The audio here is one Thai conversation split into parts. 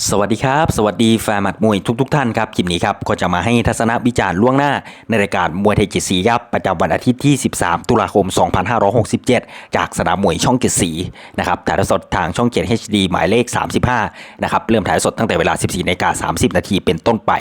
สวัสดีครับ สวัสดีแฟนหมัดมวยทุกๆทท่านครับคลิปนี้ครับก็จะมาให้ทัศนวิจารณ์ล่วงหน้า ในรายการมวยไทยเจ็ดสีครับประจำวันอาทิตย์ที่ 13 ตุลาคม 2567 จากสนามมวยช่องเจ็ดสีนะครับถ่ายทอดสดทางช่อง7 HD หมายเลข 35 นะครับเริ่มถ่ายสดตั้งแต่เวลา 14นาฬิกา30 นาทีเป็นต้นไป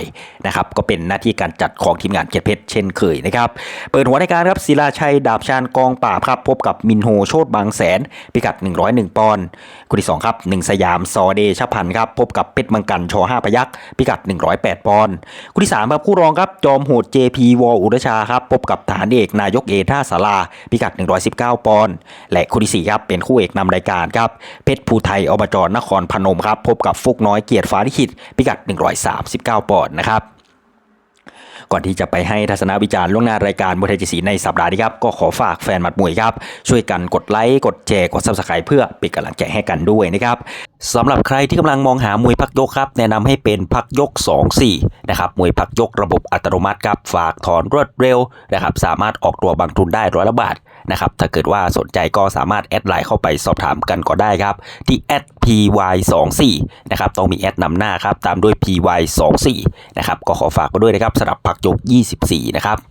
นะครับก็เป็นหน้าที่การจัดของทีมงานเกียรติเพชรเช่นเคยนะครับเปิดหัวรายการครับศิลาชัยดาบชานกองปราบครับพบกับมินโฮโชตบางแสนพิกัด 101 ปอนด์คู่ที่สองครับหนึ่งสยามซอเดชพันธ์ครับพบกับเพชรมังกันชอ5พยักพิกัด 108 ปอนด์คู่ที่3ครับคู่รองครับจอมโหด JP วออุรชาครับพบกับฐานเอกนายกเอท่าสาราพิกัด 119 ปอนด์และคู่ที่4ครับเป็นคู่เอกนำรายการครับเพชรภูไทยอบจนครพนมครับพบกับฟุกน้อยเกียรติฟ้าลิขิตพิกัด 139 ปอนด์นะครับ ก่อนที่จะไปให้ทัศนวิจารณ์ล่วงหน้ารายการมวยไทยจีสีในสัปดาห์นี้ครับก็ขอฝากแฟนหมัดมวยครับช่วยกันกดไลค์กดแชร์กดซับสไครต์เพื่อเป็นกำลังใจให้กันด้วยนะครับสำหรับใครที่กำลังมองหามวยพักยกครับ แนะนำให้เป็นพักยก 2-4นะครับมวยพักยกระบบอัตโนมัติครับฝากถอนรวดเร็วนะครับสามารถออกตัวบางทุนได้ร้อยละบาท นะครับถ้าเกิดว่าสนใจก็สามารถแอดไลน์เข้าไปสอบถามกันก็ได้ครับ ที่ @py24 นะครับต้องมีแอดนำหน้าครับตามด้วย py24 นะครับก็ขอฝากไปด้วยนะครับสำหรับผักยก24 นะครับ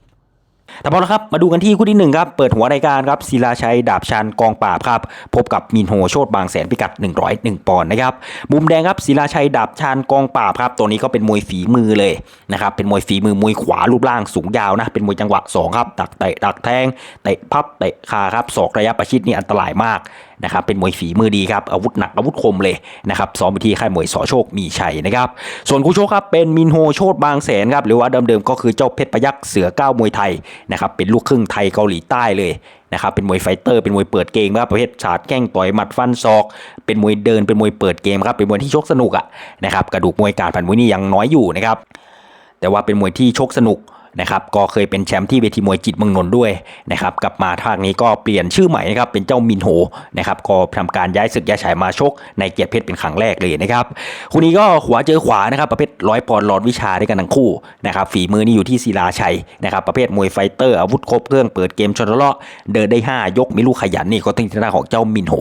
แต่พอแล้วครับ มาดูกันที่คู่ที่หนึ่งครับ เปิดหัวรายการครับศิลาชัย ดาบชันกองปราบครับ พบกับมินโฮโชดบางแสนพิกัด 101 ปอนด์นะครับ มุมแดงครับศิลาชัย ดาบชันกองปราบครับ ตัวนี้ก็เป็นมวยฝีมือเลยนะครับ เป็นมวยฝีมือมวยขวารูปร่างสูงยาวนะ เป็นมวยจังหวะสองครับตักเตะตักแทง เตะพับ เตะคาครับ ศอกระยะประชิดนี่อันตรายมาก นะครับเป็นมวยฝีมือดีครับอาวุธหนักอาวุธคมเลยนะครับซ้อมไปที่ค่ายมวยสอโชคมีชัยนะครับส่วนคู่โชคครับเป็นมินโฮโชตบางแสนครับหรือว่าเดิมๆก็คือเจ้าเพชรพยักษ์เสือก้าวมวยไทยนะครับเป็นลูกครึ่งไทยเกาหลีใต้เลยนะครับเป็นมวยไฟเตอร์เป็นมวยเปิดเกมครับประเภทฉาดแข้งต่อยหมัดฟันศอก เป็นมวยเดินเป็นมวยเปิดเกมครับเป็นมวยที่ชกสนุกอะนะครับกระดูกมวยการผ่านมวยนี่ยังน้อยอยู่นะครับแต่ว่าเป็นมวยที่ชกสนุก นะครับก็เคยเป็นแชมป์ที่เวทีมวยจิตเมืองนนท์ด้วยนะครับกลับมาทางนี้ก็เปลี่ยนชื่อใหม่นะครับเป็นเจ้ามินโฮนะครับก็ทำการย้ายศึกย้ายฉายมาชกในเกียรติเพชรเป็นครั้งแรกเลยนะครับคู่นี้ก็ขวาเจอขวานะครับประเภทร้อยปอนด์หลอดวิชาด้วยกันทั้งคู่นะครับฝีมือนี่อยู่ที่ศิลาชัยนะครับประเภทมวยไฟเตอร์อาวุธครบเครื่องเปิดเกมชนทะเลาะเดินได้ 5 ยกมีลูกขยันนี่ก็ต้องที่หน้าของเจ้ามินโฮ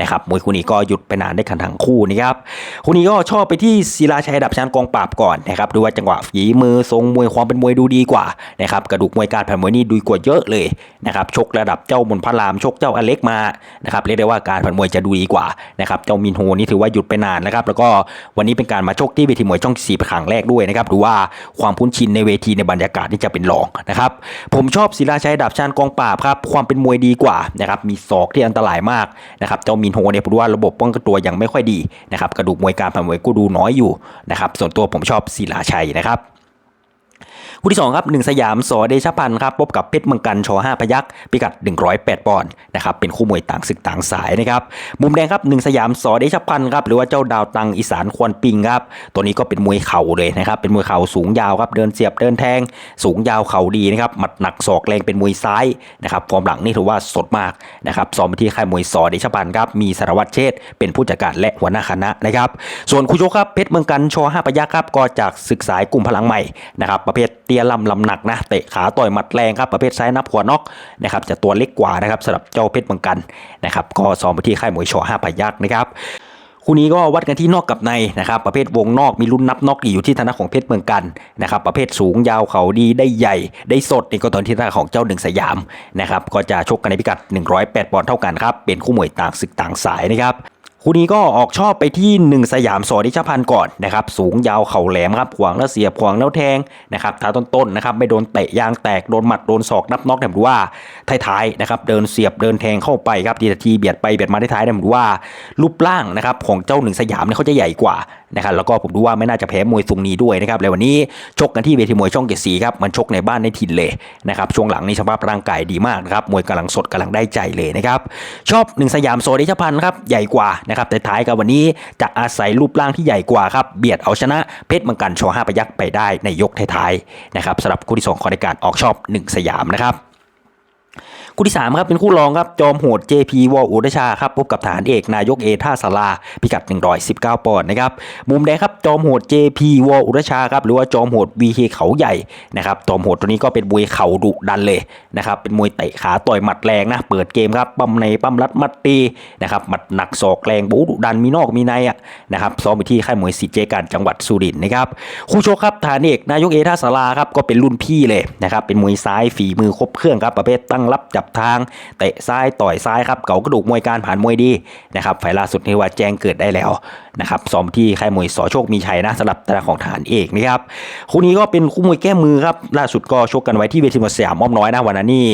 นะครับมวยคู่นี้ก็หยุดไปนานได้กันทั้งคู่นะครับคู่นี้ก็ชอบไปที่ศิลาชัยดับชันกองปราบก่อนนะครับดูว่าจังหวะฝีมือทรงมวยความเป็นมวยดูดีกว่านะครับกระดูกมวยการผ่านมวยนี่ดีกว่าเยอะเลยนะครับชกระดับเจ้ามนพระรามชกเจ้าอเล็กมานะครับเรียกได้ว่าการผ่านมวยจะดูดีกว่านะครับเจ้ามินโฮนี่ถือว่าหยุดไปนานนะครับแล้วก็วันนี้เป็นการมาชกที่เวทีมวยช่องสี่เป็นครั้งแรกด้วยนะครับดูว่าความคุ้นชินในเวทีในบรรยากาศที่จะเป็นรองนะครับผมชอบศิลาชัยดับชันกองปราบครับความเป็นมวยดีกว่านะครับมีศอกที่อันตรายมากนะครับเจ้ามินโฮเนี่ยผมว่าระบบป้องกันตัวยังไม่ค่อยดีนะครับกระดูกมวยการผ่านมวยก็ดูน้อยอยู่นะครับส่วนตัวผมชอบศิลาชัยนะครับ คู่ที่2ครับหนึ่งสยามสอเดชพันธ์ครับพบกับเพชรมังกันชอ5พยักพิกัด 108 ปอนด์นะครับเป็นคู่มวยต่างศึกต่างสายนะครับมุมแดงครับหนึ่งสยามสอเดชพันธ์ครับหรือว่าเจ้าดาวตังอีสานควรปิงครับตัวนี้ก็เป็นมวยเข่าเลยนะครับเป็นมวยเข่าสูงยาวครับเดินเสียบเดินแทง สูงยาวเข่าดีนะครับหมัดหนักศอกแรงเป็นมวยซ้ายนะครับฟอร์มหลังนี่ถือว่าสดมากนะครับซ้อมไปที่ค่ายมวยสอเดชพันธ์ครับมีสารวัตรเชษเป็นผู้จัดการและหัวหน้าคณะนะครับส่วนคู่ชกครับเพชรเมืองกันชอ5พยักครับก็จากศึกสายกลุ่มพลังใหม่นะครับประเภทเตี้ยลำลำหนักนะเตะขาต่อยหมัดแรงครับประเภทซ้ายนับหัวนอกนะครับจะตัวเล็กกว่านะครับสำหรับเจ้าเพชรเมืองกันนะครับก็ซ้อมไปที่ค่ายมวยชอ5พยักนะครับคู่นี้ก็วัดกันที่นอกกับในนะครับประเภทวงนอกมีรุ่นนับนอกอยู่ที่ธนาของเพชรเมืองกันนะครับประเภทสูงยาวเขาดีได้ใหญ่ ได้สดนี่ก็ตอนที่ธนาของเจ้าหนึ่งสยามนะครับก็จะชกกันในพิกัด 108ปอนด์เท่ากันครับเป็นคู่มวยต่างศึกต่างสายนะครับ คู่นี้ก็ออกชอบไปที่ 1 สยามสอดิชพันธ์ก่อนนะครับสูงยาวเข่าแหลมครับขวางแล้วเสียบขวางแล้วแทงนะครับท้าต้นๆนะครับไม่โดนเตะยางแตกโดนหมัดโดนศอกนับน็อกแต่ผมดูว่าท้ายๆนะครับเดินเสียบเดินแทงเข้าไปครับทีทีเบียดไปเบียดมาท้ายๆแต่ผมดูว่ารูปร่างนะครับของเจ้าหนึ่งสยามเนี่ยเขาจะใหญ่กว่า นะครับแล้วก็ผมดูว่าไม่น่าจะแพ้มวยทรงนี้ด้วยนะครับแล้ววันนี้ชกกันที่เวทีมวยช่องเจ็ดสีครับมันชกในบ้านในถิ่นเลยนะครับช่วงหลังนี้สภาพร่างกายดีมากนะครับมวยกำลังสดกำลังได้ใจเลยนะครับชอบหนึ่งสยามโซเดชพันธ์ครับใหญ่กว่านะครับแต่ท้ายกับวันนี้จะอาศัยรูปร่างที่ใหญ่กว่าครับเบียดเอาชนะเพชรมังกันชอห้าพยักษ์ไปได้ในยกท้ายๆนะครับสำหรับคู่ที่สองของรายการออกชอบหนึ่งสยามนะครับ คู่ที่ 3 ครับ เป็นคู่รองครับ จอมโหด JP วอลอุดชาครับ พบกับฐานเอกนายกเอท่าสาราพิกัด 119 ปอนด์นะครับ มุมแดงครับ จอมโหด JP วอลอุดชาครับ หรือว่าจอมโหด VK เขาใหญ่นะครับ จอมโหดตัวนี้ก็เป็นมวยเข่าดุดันเลยนะครับ เป็นมวยเตะขาต่อยหมัดแรงนะ เปิดเกมครับ ปั๊มในปั๊มรัดมัดตีนะครับ หมัดหนักศอกแรงบูดุดันมีนอกมีในอะนะครับ ซ้อมไปที่ค่ายมวยสิทธิเจกันจังหวัดสุรินทร์นะครับ คู่ชกครับฐานเอกนายกเอท่าสาราครับ ก็เป็นรุ่นพี่เลยนะครับ เป็นมวยซ้ายฝีมือครบเครื่องครับ ประเภทตั้งรับจับทางเตะซ้ายต่อยซ้ายครับเก่ากระดูกมวยการผ่านมวยดีนะครับไฟล์ล่าสุดนี่ว่าแจ้งเกิดได้แล้วนะครับซ้อมที่ค่ายมวยสอโชคมีชัยนะสำหรับตาของฐานเอกนะครับคู่นี้ก็เป็นคู่มวยแก้มือครับล่าสุดก็ชกกันไว้ที่เวทีมวยสยามอ้อมน้อยนะวันนั้นนี่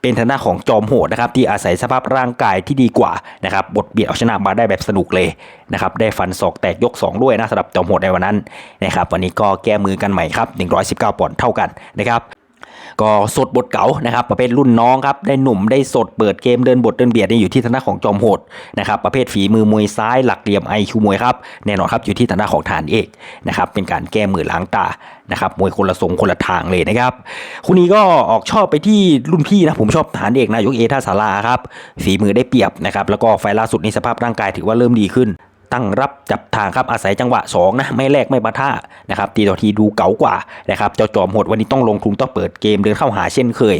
เป็นทางด้านของจอมโหดนะครับที่อาศัยสภาพร่างกายที่ดีกว่านะครับบทเบียดเอาชนะมาได้แบบสนุกเลยนะครับได้ฟันศอกแตกยก 2 ด้วยนะสำหรับจอมโหดในวันนั้นนะครับวันนี้ก็แก้มือกันใหม่ครับ119ปอนด์เท่ากันนะครับ ก็สดบทเก๋านะครับประเภทรุ่นน้องครับได้หนุ่มได้สดเปิดเกมเดินบทเดินเบียดนี่อยู่ที่ทางด้านของจอมโหดนะครับประเภทฝีมือมวยซ้ายหลักเหลี่ยมไอคิวมวยครับแน่นอนครับอยู่ที่ทางด้านของฐานเอกนะครับเป็นการแก้มือล้างตานะครับมวยคนละทรงคนละทางเลยนะครับคู่นี้ก็ออกชอบไปที่รุ่นพี่นะผมชอบฐานเอกนายกเอท่าสาราครับฝีมือได้เปรียบนะครับแล้วก็ไฟล่าสุดในสภาพร่างกายถือว่าเริ่มดีขึ้น ตั้งรับจับทางครับอาศัยจังหวะ2นะไม่แลกไม่ปะท่านะครับตีต่อทีดูเก๋ากว่านะครับเจ้าจอมโหดวันนี้ต้องลงทุนต้องเปิดเกมเดินเข้าหาเช่นเคย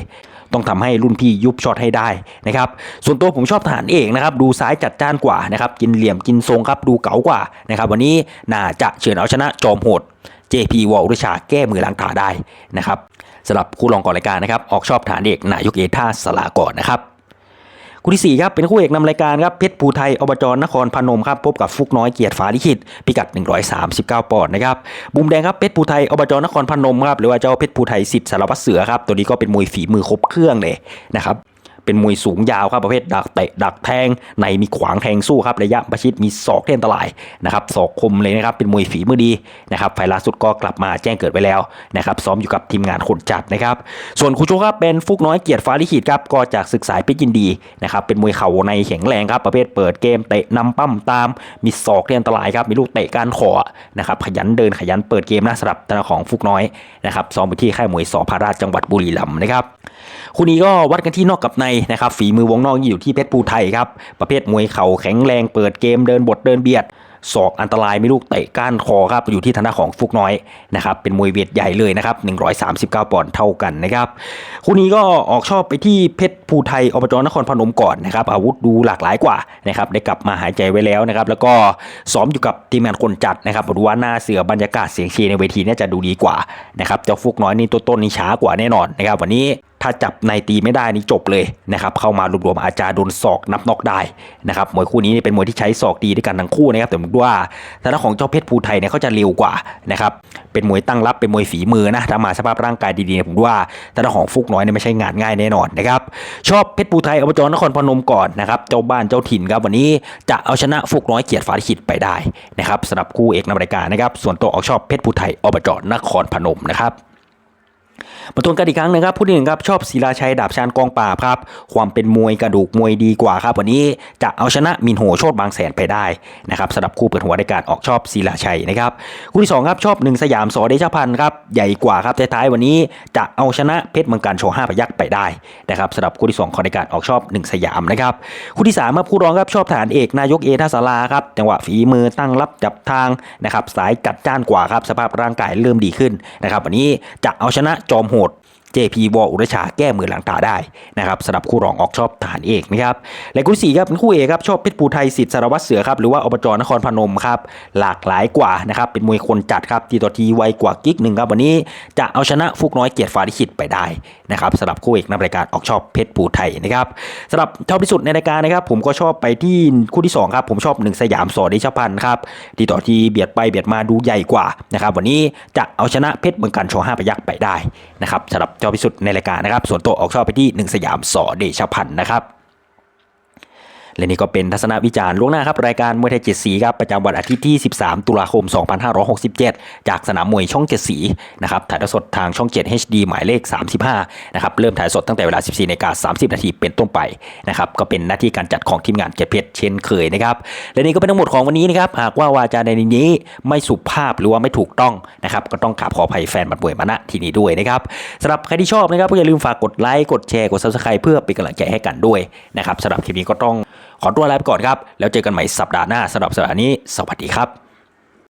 ต้องทำให้รุ่นพี่ยุบช็อตให้ได้นะครับส่วนตัวผมชอบทหารเอกนะครับดูซ้ายจัดจ้านกว่านะครับกินเหลี่ยมกินทรงครับดูเก๋ากว่านะครับวันนี้น่าจะเฉือนเอาชนะจอมโหด JP วอลรุชาแก้มือล้างตาได้นะครับสำหรับคู่รองก่อนรายการนะครับออกชอบฐานเอกนายกเอท่าสลาก่อนนะครับ คู่ที่4ครับเป็นคู่เอกนำรายการครับเพชรภูไทยอบจนครพนมครับพบกับฟุกน้อยเกียรติฟ้าลิขิตพิกัด 139 ปอนด์นะครับบุมแดงครับเพชรภูไทยอบจนครพนมครับหรือว่าเจ้าเพชรภูไทยสิทธิ์สารวัตรเสือครับตัวนี้ก็เป็นมวยฝีมือครบเครื่องเลยนะครับ เป็นมวยสูงยาวครับประเภทดักเตะดักแทงในมีขวางแทงสู้ครับระยะประชิดมีศอกที่อันตรายนะครับศอกคมเลยนะครับเป็นมวยฝีมือดีนะครับไฟล่าสุดก็กลับมาแจ้งเกิดไว้แล้วนะครับซ้อมอยู่กับทีมงานคนจัดนะครับส่วนคู่ชกครับเป็นฟุกน้อยเกียรติฟ้าลิขิตครับก็จากศึกษาเพชรยินดีนะครับเป็นมวยเข่าในแข็งแรงครับประเภทเปิดเกมเตะนำปั้มตาม มีศอกที่อันตรายครับมีลูกเตะกานคอนะครับขยันเดินขยันเปิดเกมนะสำหรับตาของฟุกน้อยนะครับซ้อมไปที่ค่ายมวยสอพาราชจังหวัดบุรีรัมย์นะครับ คู่นี้ก็วัดกันที่นอกกับในนะครับฝีมือวงนอกอยู่ที่เพชรภูไทยครับประเภทมวยเข่าแข็งแรงเปิดเกมเดินบทเดินเบียดศอกอันตรายไม่ลูกเตะก้านคอครับอยู่ที่ทางด้านของฟุกน้อยนะครับเป็นมวยเวทใหญ่เลยนะครับ139ปอนด์เท่ากันนะครับคู่นี้ก็ออกชอบไปที่เพชรภูไทยอบจนครพนมก่อนนะครับอาวุธดูหลากหลายกว่านะครับได้กลับมาหายใจไว้แล้วนะครับแล้วก็ซ้อมอยู่กับทีมงานคนจัดนะครับดูว่าหน้าเสือบรรยากาศเสียงเชียร์ในเวทีเนี่ยจะดูดีกว่านะครับเจ้าฟุกน้อยนี่ตัวต้นนี่ช้ากว่าแน่นอนนะครับวันนี้ ถ้าจับในตีไม่ได้นี่จบเลยนะครับเข้ามารวมๆอาจารย์โดนศอกนับนอกได้นะครับมวยคู่นี้เป็นมวยที่ใช้ศอกดีด้วยกันทั้งคู่นะครับแต่ผมว่าทางด้านของเจ้าเพชรภูไทยเนี่ยเขาจะเร็วกว่านะครับเป็นมวยตั้งรับเป็นมวยฝีมือนะถ้ามาสภาพร่างกายดีๆเนี่ยผมว่าทางด้านของฟุกน้อยเนี่ยไม่ใช่งานง่ายแน่นอนนะครับชอบเพชรภูไทยอบจนครพนมก่อนนะครับเจ้าบ้านเจ้าถิ่นครับวันนี้จะเอาชนะฟุกน้อยเกียรติฟ้าขิตไปได้นะครับสำหรับคู่เอกนำรายการนะครับส่วนตัวออกชอบเพชรภูไทยอบจนครพนมนะครับ มาทวนกันอีกครั้งหนึงครับผู้ที่หนึ่งครับชอบศิลาชัยดาบชานกองปราบครับความเป็นมวยกระดูกมวยดีกว่าครับวันนี้จะเอาชนะมินโหโชดบางแสนไปได้นะครับสำหรับคู่เปิดหัวในการออกชอบศิลาชัยนะครับคู่ที่สองครับชอบหนึ่งสยามสอเดชพันธ์ครับใหญ่กว่าครับท้ายๆวันนี้จะเอาชนะเพชรเมืองการโชห้าพยักไปได้นะครับสำหรับคู่ที่สองของในการออกชอบหนึ่งสยามนะครับคู่ที่สามครับคู่รองครับชอบฐานเอกนายกเอท่าสาราครับจังหวะฝีมือตั้งรับจับทางนะครับสายจัดจ้านกว่าครับสภาพร่างกายเริ่มดีขึ้นนะครับวันนี้จะเอาชนะจอมโหด JP วออุรชาแก้มือหลังตาได้นะครับสำหรับคู่รองออกชอบทหารเอกนะครับและคู่สี่ครับเป็นคู่เอกครับชอบเพชรภูไทยสิทธิ์สารวัตรเสือครับหรือว่าอบจนครพนมครับหลากหลายกว่านะครับเป็นมวยคนจัดครับทีต่อทีไวกว่ากิ๊กหนึ่งครับวันนี้จะเอาชนะฟุกน้อยเกียรติฟ้าลิขิตไปได้นะครับสำหรับคู่เอกนำรายการออกชอบเพชรภูไทยนะครับสำหรับชอบที่สุดในรายการนะครับผมก็ชอบไปที่คู่ที่สองครับผมชอบหนึ่งสยามสอเดชพันธ์ครับทีต่อทีเบียดไปเบียดมาดูใหญ่กว่านะครับวันนี้จะเอาชนะเพชรเมืองกันโชว์ห้าพยักไปได้นะครับสำหรับจอพิสุทธิ์ในรายการนะครับ ส่วนตัวออกชอบไปที่หนึ่งสยามสอเดชพันธ์นะครับ และนี่ก็เป็นทัศนวิจารณ์ล่วงหน้าครับ รายการมวยไทยเจ็ดสีครับ ประจำวันอาทิตย์ที่ 13 ตุลาคม 2567 จากสนามมวยช่องเจ็ดสีนะครับถ่ายทอดสดทางช่อง 7 HD หมายเลข 35 นะครับ เริ่มถ่ายสดตั้งแต่เวลา 14นาฬิกา30 นาทีเป็นต้นไปนะครับก็เป็นหน้าที่การจัดของทีมงานเกียรติเพชรเช่นเคยนะครับและนี่ก็เป็นทั้งหมดของวันนี้นะครับหากว่าวาจาในนี้ไม่สุภาพหรือว่าไม่ถูกต้องนะครับก็ต้องกราบขออภัยแฟนบัดมวยมาณที่นี้ด้วยนะครับสำหรับใครที่ชอบนะครับก็อย่าลืมฝากกดไลค์กดแชร์กด subscribe เพื่อเป็นกำลังใจให้กันด้วยนะครับสำหรับคลิปนี้ก็ต้อง ขอตัวลาไปก่อนครับ แล้วเจอกันใหม่สัปดาห์หน้าสำหรับสัปดาห์นี้ สวัสดีครับ